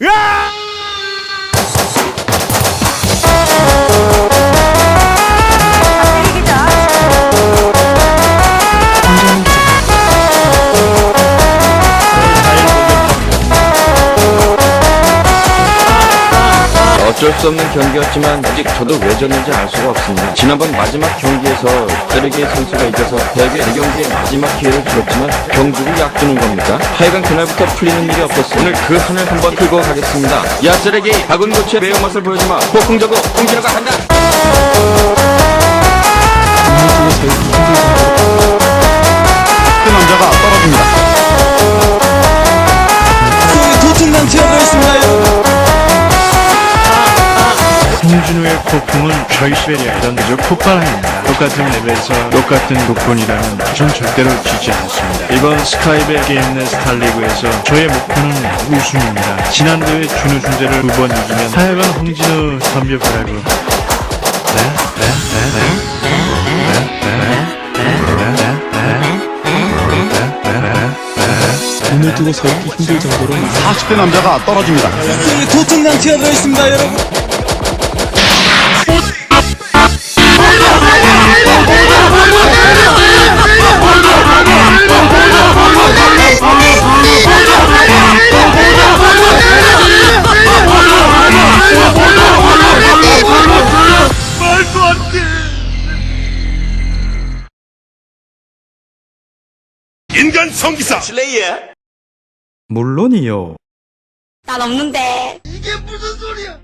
呀 어쩔 수 없는 경기였지만 아직 저도 왜 졌는지 알 수가 없습니다. 지난번 마지막 경기에서 쓰레기 선수가 이겨서 대회 4경기의 마지막 기회를 줄었지만 경주를 약주는 겁니까? 하여간 그날부터 풀리는 일이 없었어. 오늘 그 한을 한번 끌고 가겠습니다. 야 쓰레기 박은 고추의 매운맛을 보여주마. 폭풍저고 홍진호가 한다. 홍준우의 폭풍은 절실에 던져 폭발입니다 똑같은 랩에서 똑같은 곡본이라면 전 절대로 지지 않습니다. 이번 스카이백 게임넷 스타리그에서 저의 목표는 우승입니다. 지난 대회 준우 준재를 두 번 이기면 하여간 홍진우 선배바라고 네? 네? 네? 눈을 뜨고 서 있기 힘들 정도로 40대 남자가 떨어집니다. 도청장 튀어들어 있습니다, 여러분. 인간 성기사. 물론이요. 난 없는데. 이게 무슨 소리야?